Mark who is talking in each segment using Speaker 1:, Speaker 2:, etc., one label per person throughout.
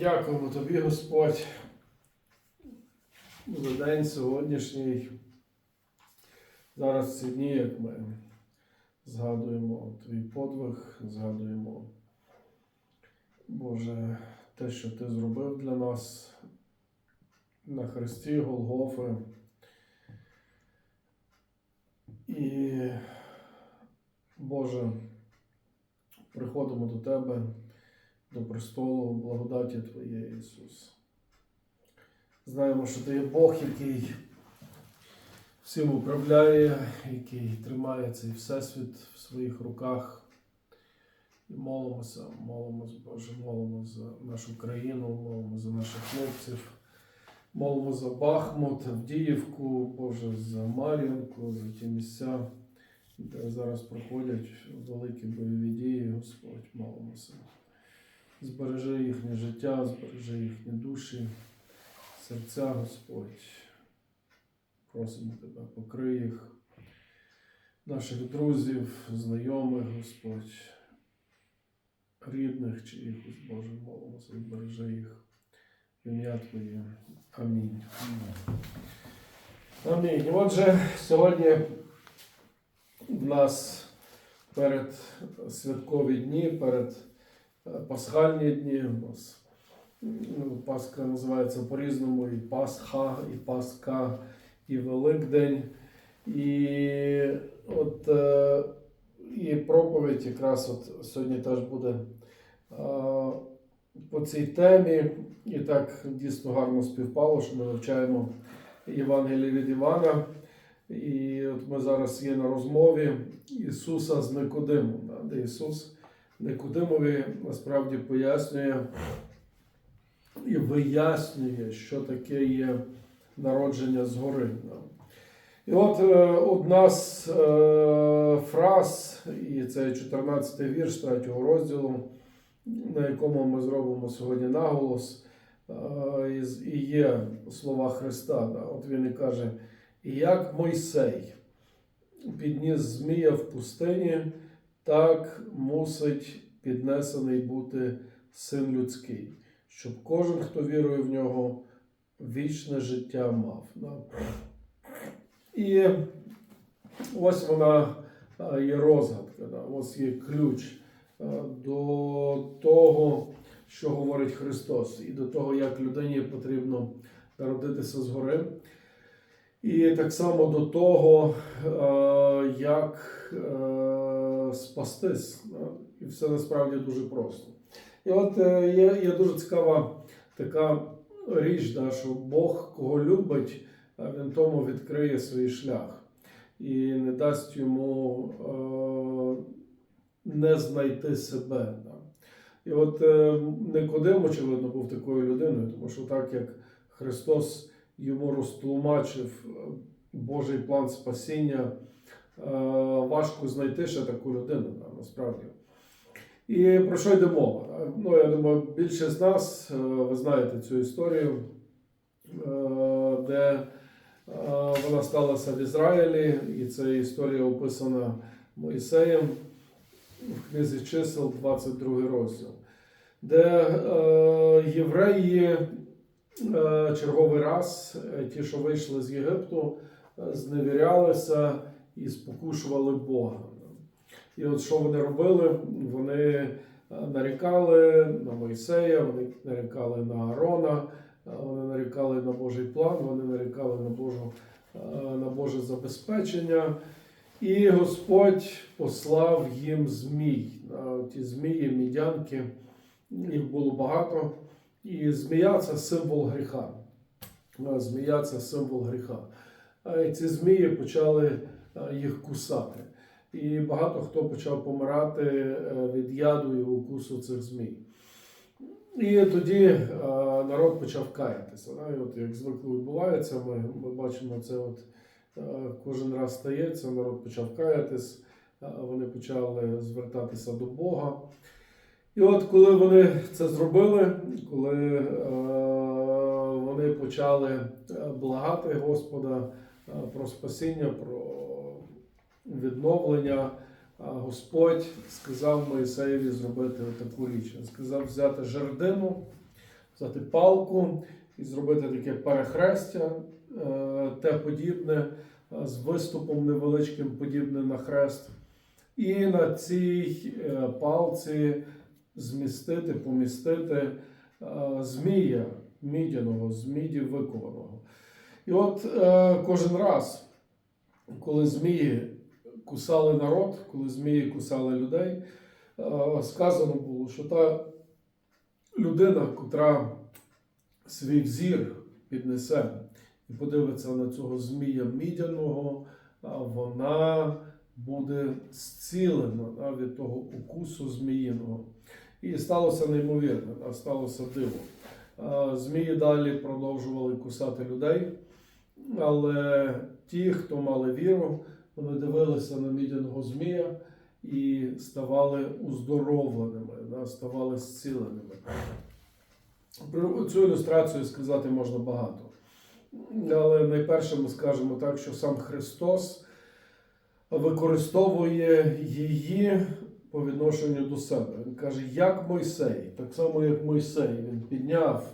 Speaker 1: Дякуємо тобі, Господь, за день сьогоднішній. Зараз ці дні, як ми згадуємо твій подвиг, згадуємо, Боже, те, що ти зробив для нас на хресті Голгофи. І, Боже, приходимо до Тебе, до престолу благодаті Твоєї, Ісус. Знаємо, що Ти є Бог, який всім управляє, який тримає цей Всесвіт в своїх руках. І молимося, молимося, Боже, молимося за нашу країну, молимося за наших хлопців, молимо за Бахмут, Авдіївку, Боже, за Мар'їнку, за ті місця, де зараз проходять великі бойові дії, Господь, молимося. Збережи їхнє життя, збережи їхні душі, серця, Господь. Просимо Тебе, покрий їх, наших друзів, знайомих, Господь, рідних чиїхось, Боже, молимося, збережи їх. В ім'я Твоє. Амінь. Амінь. Отже, сьогодні в нас перед святкові дні, перед пасхальні дні. У нас ну, Пасха називається по-різному і Пасха, і Пасха, і Великдень. І от е, і проповідь якраз от сьогодні теж буде е, по цій темі. І так дійсно гарно співпало, що ми вивчаємо Євангеліє від Івана. І от ми зараз є на розмові Ісуса з Никодимом, де Ісус Никодимові насправді пояснює і вияснює, що таке є народження згори. І от е, одна з е, фраз, і це 14 вірш 3 розділу, на якому ми зробимо сьогодні наголос, е, і є слова Христа. От він і каже: як Мойсей підніс змія в пустині, так мусить піднесений бути син людський, щоб кожен, хто вірує в нього, вічне життя мав. І ось вона е, є розгадка, ось є ключ е, до того, що говорить Христос, і до того, як людині потрібно народитися згори. І так само до того, е, як спастись. да. І все насправді дуже просто. І от е, є, є дуже цікава така річ, да, що Бог кого любить, він тому відкриє свій шлях і не дасть йому е, не знайти себе. Да. І от е, Никодим, очевидно, був такою людиною, тому що так як Христос йому розтлумачив е, Божий план спасіння, важко знайти ще таку людину, насправді. І про що йде мова? Ну, я думаю, більшість з нас, е, ви знаєте цю історію, е, де е, вона сталася в Ізраїлі, і ця історія описана Моїсеєм в книзі чисел, 22 розділ, де е, євреї е, черговий раз, е, ті, що вийшли з Єгипту, е, зневірялися і спокушували Бога. І от що вони робили? Вони е, нарікали на Мойсея, вони нарікали на Аарона, е, вони нарікали на Божий план, вони нарікали на, Божу, е, на Боже забезпечення. І Господь послав їм змій. Ті змії, мідянки, їх було багато. І змія це символ гріха. Змія це символ гріха. І ці змії почали їх кусати. І багато хто почав помирати е, від яду і укусу цих змій. І тоді е, народ почав каятися. І от як звикло відбувається, ми, ми бачимо це от е, кожен раз стається, народ почав каятись, е, вони почали звертатися до Бога. І от коли вони це зробили, коли е, вони почали е, благати Господа е, про спасіння, про відновлення, Господь сказав Моїсеєві зробити таку річ. Він сказав взяти жердину, взяти палку і зробити таке перехрестя, е, те подібне, е, з виступом невеличким, подібне на хрест. І на цій е, палці змістити, помістити змія мідяного, з міді викованого. І от кожен раз, коли змії кусали народ, коли змії кусали людей, сказано було, що та людина, котра свій взір піднесе і подивиться на цього змія мідяного, вона буде зцілена від того укусу зміїного. І сталося неймовірне, да, сталося диво. Змії далі продовжували кусати людей, але ті, хто мали віру, вони дивилися на мідяного змія і ставали уздоровленими, ставали зціленими. Про цю ілюстрацію сказати можна багато. Але найперше ми скажемо так, що сам Христос використовує її по відношенню до себе. Він каже, як Мойсей, так само як Мойсей, він підняв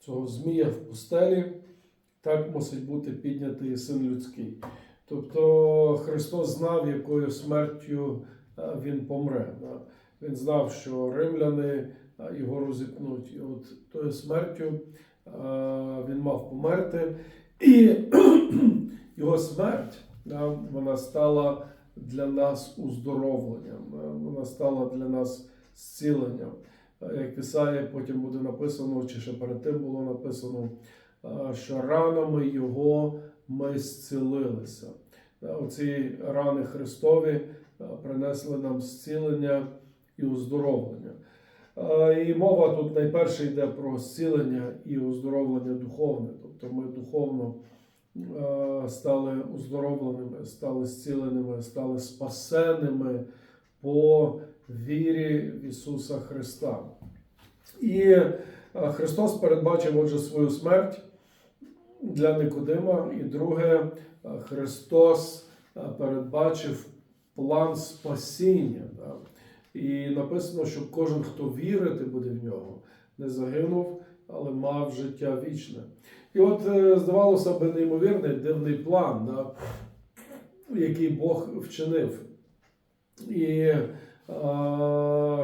Speaker 1: цього змія в пустелі, так мусить бути піднятий син людський. Тобто Христос знав, якою смертю е, він помре. Він знав, що римляни е, його розіпнуть. І от тою смертю е, він мав померти. І його смерть вона стала для нас уздоровленням, вона стала для нас зціленням. Як Ісаї потім буде написано, чи ще перед тим було написано, що ранами Його ми зцілилися. Е, Оці рани Христові е, принесли нам зцілення і уздоровлення. Е, І мова тут найперше йде про зцілення і оздоровлення духовне. Тобто ми духовно е, стали оздоровленими, стали зціленими, стали спасеними по вірі в Ісуса Христа. І е, Христос передбачив отже свою смерть для Никодима. І друге, е, Христос е, передбачив план спасіння. І написано, що кожен, хто вірити буде в нього, не загинув, але мав життя вічне. І от, е, здавалося б, неймовірний дивний план, який Бог вчинив. І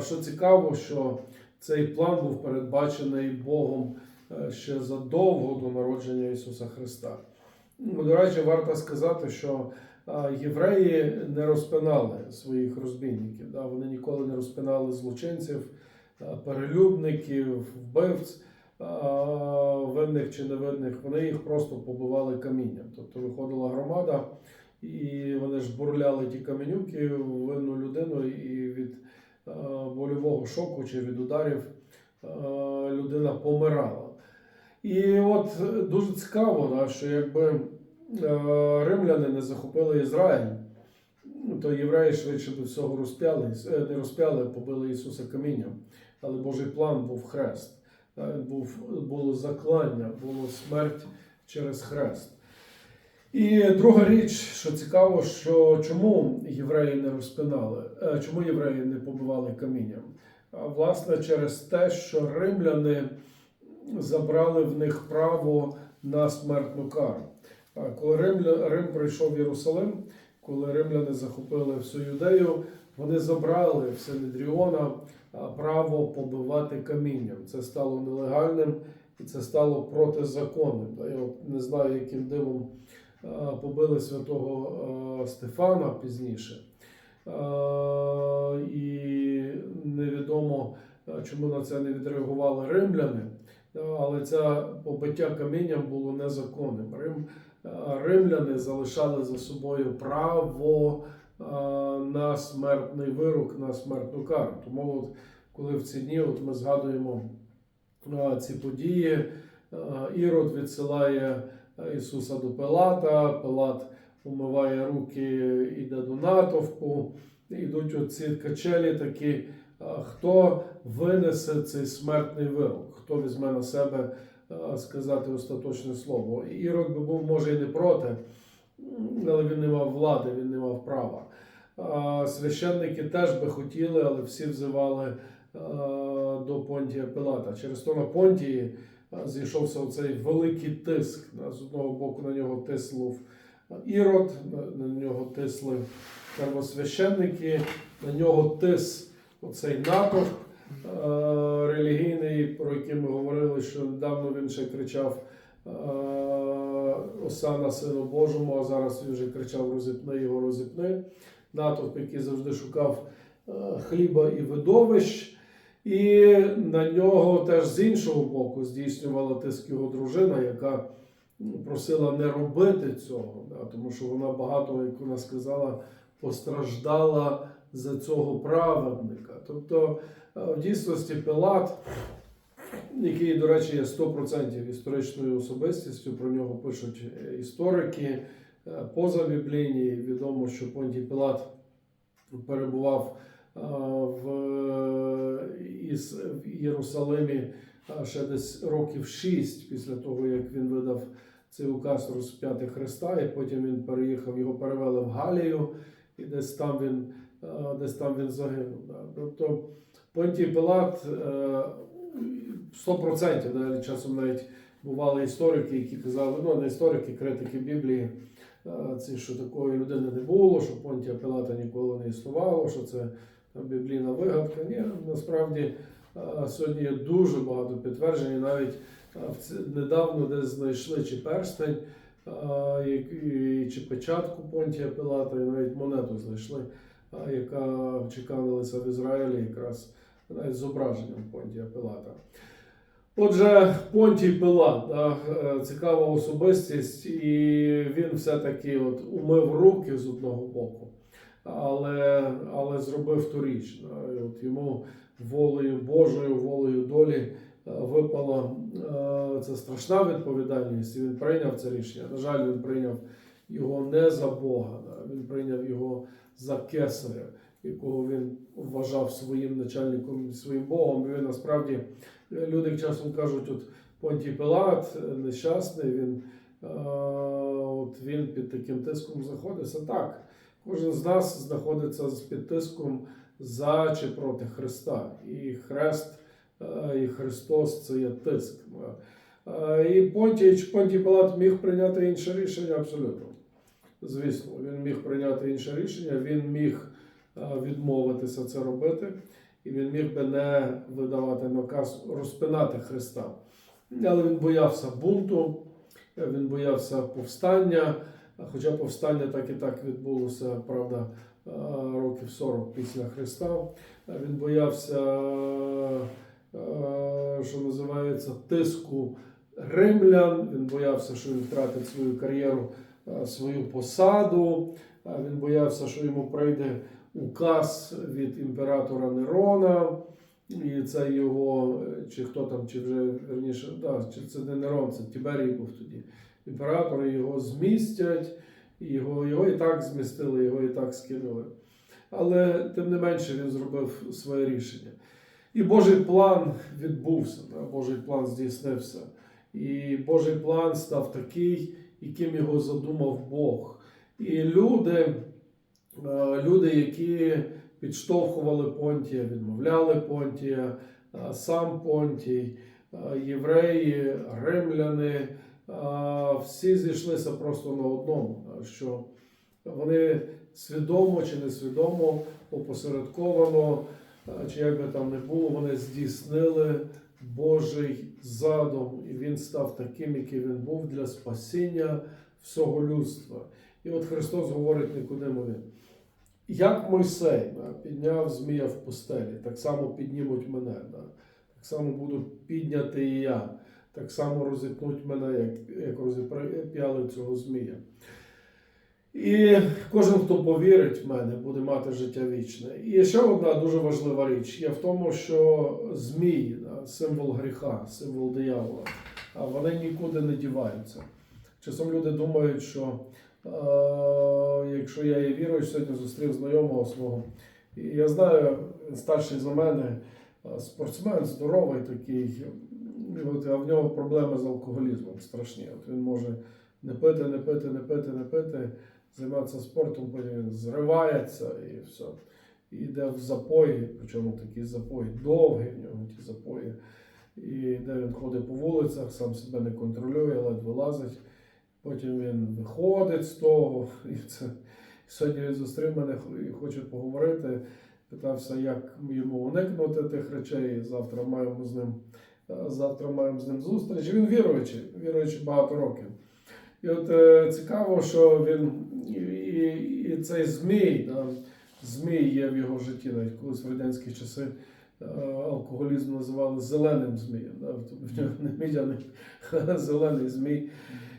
Speaker 1: що цікаво, що цей план був передбачений Богом ще задовго до народження Ісуса Христа. Ну, До речі, варто сказати, що євреї не розпинали своїх розбійників. Да? Вони ніколи не розпинали злочинців, перелюбників, вбивць, винних чи невинних. Вони їх просто побивали камінням. Тобто виходила громада, і вони ж бурляли ті каменюки в винну людину, і від больового шоку чи від ударів людина помирала. І от е, дуже цікаво, да, що якби е, римляни не захопили Ізраїль, ну, то євреї швидше до всього розп'яли, е, не розп'яли, а побили Ісуса камінням. Але Божий план був хрест. Був, було заклання, було смерть через хрест. І друга річ, що цікаво, що чому євреї не розпинали, чому євреї не побивали камінням? Власне через те, що римляни забрали в них право на смертну кару. Коли Рим, Рим прийшов в Єрусалим, коли римляни захопили всю юдею, вони забрали в Синедріона право побивати камінням. Це стало нелегальним і це стало протизаконним. Я не знаю, яким дивом побили святого Стефана пізніше. І невідомо, чому на це не відреагували римляни. Але це побиття камінням було незаконним. Рим, римляни залишали за собою право на смертний вирок, на смертну кару. Тому, от, коли в ці дні от ми згадуємо ці події, Ірод відсилає Ісуса до Пилата, Пилат умиває руки, іде до натовпу, ідуть оці качелі такі. Хто винесе цей смертний вирок? Хто візьме на себе сказати остаточне слово? Ірод би був, може, і не проти, але він не мав влади, він не мав права. Священники теж би хотіли, але всі взивали до Понтія Пилата. Через то на Понтії зійшовся оцей великий тиск. З одного боку на нього тиснув Ірод, на, нього тисли первосвященники, на нього тис оцей натовп е, релігійний, про який ми говорили, що недавно він ще кричав е, Осана Сину Божому, а зараз він вже кричав розіпни його розіпни. Натовп, який завжди шукав е, хліба і видовищ. І на нього теж з іншого боку здійснювала тиск його дружина, яка ну, просила не робити цього, да, тому що вона багато, як вона сказала, постраждала за цього праведника. Тобто, е, в дійсності Пилат, який, до речі, є 100% історичною особистістю, про нього пишуть е, історики е, позабіблійні. Відомо, що Понтій Пилат перебував е, в, Єрусалимі ще десь років 6 після того, як він видав цей указ розп'яти Христа, і потім він переїхав, його перевели в Галію, і десь там він, десь там він загинув. Тобто Понтій Пилат е, 100%, да, часом навіть бували історики, які казали, ну не історики, критики Біблії, е, ці, що такої людини не було, що Понтія Пилата ніколи не існувало, що це біблійна вигадка. Ні, насправді е, сьогодні є дуже багато підтверджень, навіть е, недавно десь знайшли чи перстень, е, чи печатку Понтія Пилата, і навіть монету знайшли, е, яка чекалилася в Ізраїлі якраз навіть зображенням Понтія Пилата. Отже, Понтій Пилат, да, е, цікава особистість, і він все-таки от умив руки з одного боку, але, але зробив ту річ. Да, от йому волею Божою, волею долі е, випала е, ця страшна відповідальність, і він прийняв це рішення. На жаль, він прийняв його не за Бога, да, він прийняв його за кесаря, якого він вважав своїм начальником, своїм Богом. Він насправді люди часом кажуть, от Понтій Пилат нещасний, він, е, от він під таким тиском знаходиться. Так, кожен з нас знаходиться під тиском за чи проти Христа. І Хрест, е, і Христос це є тиск. Е, І Понтій, Понтій Пилат міг прийняти інше рішення абсолютно. Звісно, він міг прийняти інше рішення, він міг відмовитися це робити, і він міг би не видавати наказ розпинати Христа. Але він боявся бунту, е, він боявся повстання, хоча повстання так і так відбулося, правда, е, років 40 після Христа. Е, Він боявся, е, що називається, тиску римлян, він боявся, що він втратить свою кар'єру, е, свою посаду. Е, Він боявся, що йому прийде указ від імператора Нерона, і це його, чи хто там, чи вже верніше, да, чи це не Нерон, це Тіберій був тоді. Імператори його змістять, його, його і так змістили, його і так скинули. Але тим не менше він зробив своє рішення. І Божий план відбувся, Божий план здійснився. І Божий план став такий, яким його задумав Бог. І люди, люди, які підштовхували Понтія, відмовляли Понтія, е, сам Понтій, е, євреї, римляни, е, всі зійшлися просто на одному, що вони свідомо чи несвідомо, опосередковано, е, чи як би там не було, вони здійснили Божий задум, і він став таким, який він був для спасіння всього людства. І от Христос говорить нікуди Никодимові, як Мойсей да, підняв змія в пустелі, так само піднімуть мене, да, так само буду підняти і я, так само розіпнуть мене, як, як розіп'яли цього змія. І кожен, хто повірить в мене, буде мати життя вічне. І ще одна дуже важлива річ є в тому, що змій, да, символ гріха, символ диявола, вони нікуди не діваються. Часом люди думають, що якщо я є віруючий, сьогодні зустрів знайомого свого, і я знаю, старший за мене, спортсмен, здоровий такий, а в нього проблеми з алкоголізмом страшні. От він може не пити, не пити, не пити, не пити, займатися спортом, потім він зривається і все. і йде в запої, причому такі запої довгі в нього ті запої. І де він ходить по вулицях, сам себе не контролює, ледь вилазить. Потім він виходить з того. І це сьогодні він зустрів мене і хоче поговорити. Питався, як йому уникнути тих речей. Завтра маємо з ним, е, завтра маємо з ним зустріч. Він віруючий, віруючий багато років. І от е, цікаво, що він і, і, і цей змій, да, змій є в його житті, навіть колись в радянські часи е, алкоголізм називали зеленим змієм. Да, в нього не мідяний, зелений змій.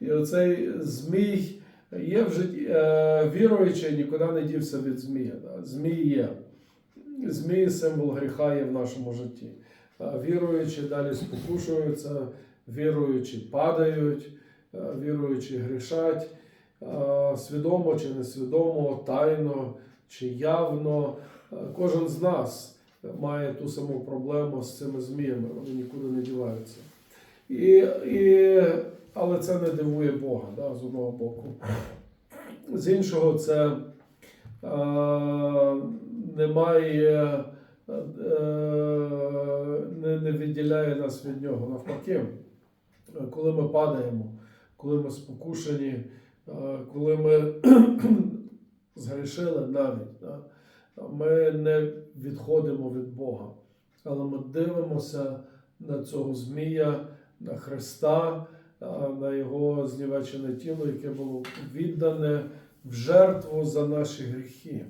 Speaker 1: І оцей змій є в житті. Е, віруючий нікуди не дівся від змія. Змій є. Змій символ гріха є в нашому житті. Віруючі далі спокушуються, віруючі падають, а віруючі грішать, а, свідомо чи несвідомо, тайно чи явно. Кожен з нас має ту саму проблему з цими зміями, вони нікуди не діваються. І, і, але це не дивує Бога да, з одного боку. З іншого, це е, немає, е, не, не відділяє нас від нього. Навпаки, коли ми падаємо, коли ми спокушені, е, коли ми згрішили навіть, да, ми не відходимо від Бога, але ми дивимося на цього Змія, на Христа, на Його знівечене тіло, яке було віддане в жертву за наші гріхи.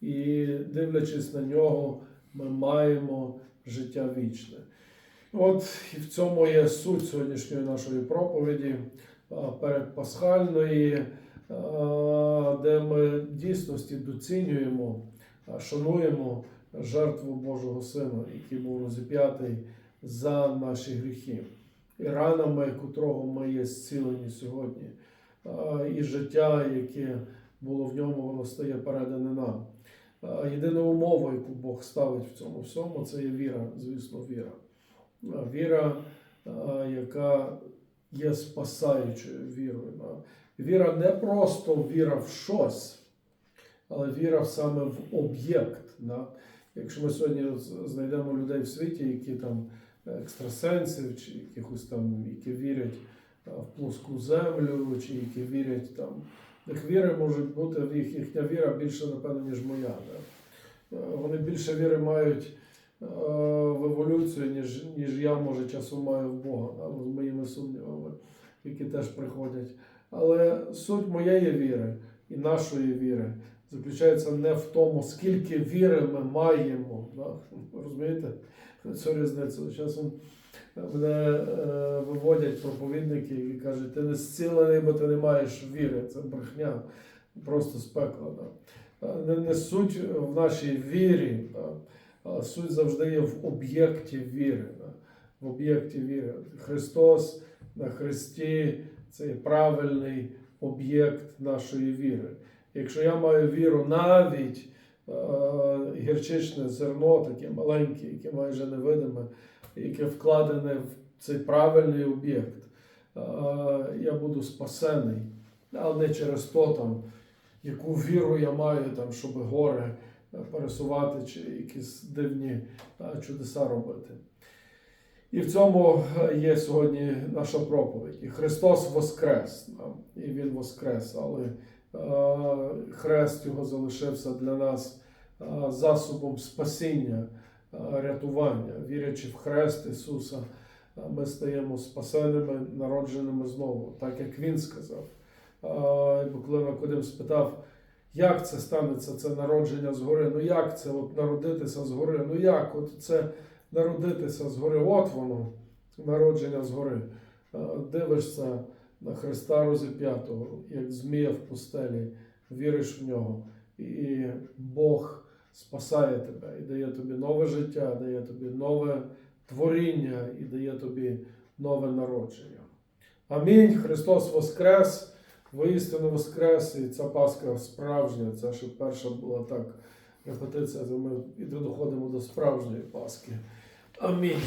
Speaker 1: І дивлячись на нього, ми маємо життя вічне. От і в цьому є суть сьогоднішньої нашої проповіді передпасхальної, де ми дійсності доцінюємо, шануємо жертву Божого Сина, який був розіп'ятий за наші гріхи, і ранами, котрого ми є зцілені сьогодні, і життя, яке було в ньому, воно стає передане нам. Єдина умова, яку Бог ставить в цьому всьому, це є віра, звісно, віра. Віра, яка є спасаючою вірою. Віра не просто віра в щось, але віра саме в об'єкт. Якщо ми сьогодні знайдемо людей в світі, які там екстрасенсів, чи якихось там, які вірять в плоску землю, чи які вірять там. Їх віри можуть бути, їх, їхня віра більше, напевно, ніж моя. Да? Вони більше віри мають в еволюцію, ніж, ніж я, може, часом маю в Бога, да? з моїми сумнівами, які теж приходять. Але суть моєї віри і нашої віри заключається не в тому, скільки віри ми маємо. Да? Розумієте? Цю різницю. Часом мене е, виводять проповідники, які кажуть, ти не зцілений, бо ти не маєш віри. Це брехня, просто з пекла. Да? Е, Не, не суть в нашій вірі, да? а суть завжди є в об'єкті віри. Да? В об'єкті віри. Христос на Христі це правильний об'єкт нашої віри. Якщо я маю віру навіть е, гірчичне зерно, таке маленьке, яке майже невидиме, яке вкладене в цей правильний об'єкт, е, я буду спасений, але не через то, там, яку віру я маю, там, щоб гори е, пересувати чи якісь дивні е, чудеса робити. І в цьому є сьогодні наша проповідь. І Христос Воскрес. І Він Воскрес, але хрест його залишився для нас засобом спасіння, рятування. Вірячи в хрест Ісуса, ми стаємо спасеними, народженими знову, так як Він сказав. Бо коли Накодим спитав, як це станеться, це народження згори? Ну як це от народитися згори? Ну як? От це народитися згори? От воно, народження згори. Дивишся на Христа розіп'ятого, як змія в пустелі, віриш в нього, і Бог спасає тебе і дає тобі нове життя, дає тобі нове творіння і дає тобі нове народження. Амінь. Христос Воскрес! Воістину Воскрес, і ця Пасха справжня. Це ще перша була так репетиція, то ми і доходимо до справжньої Пасхи. Амінь.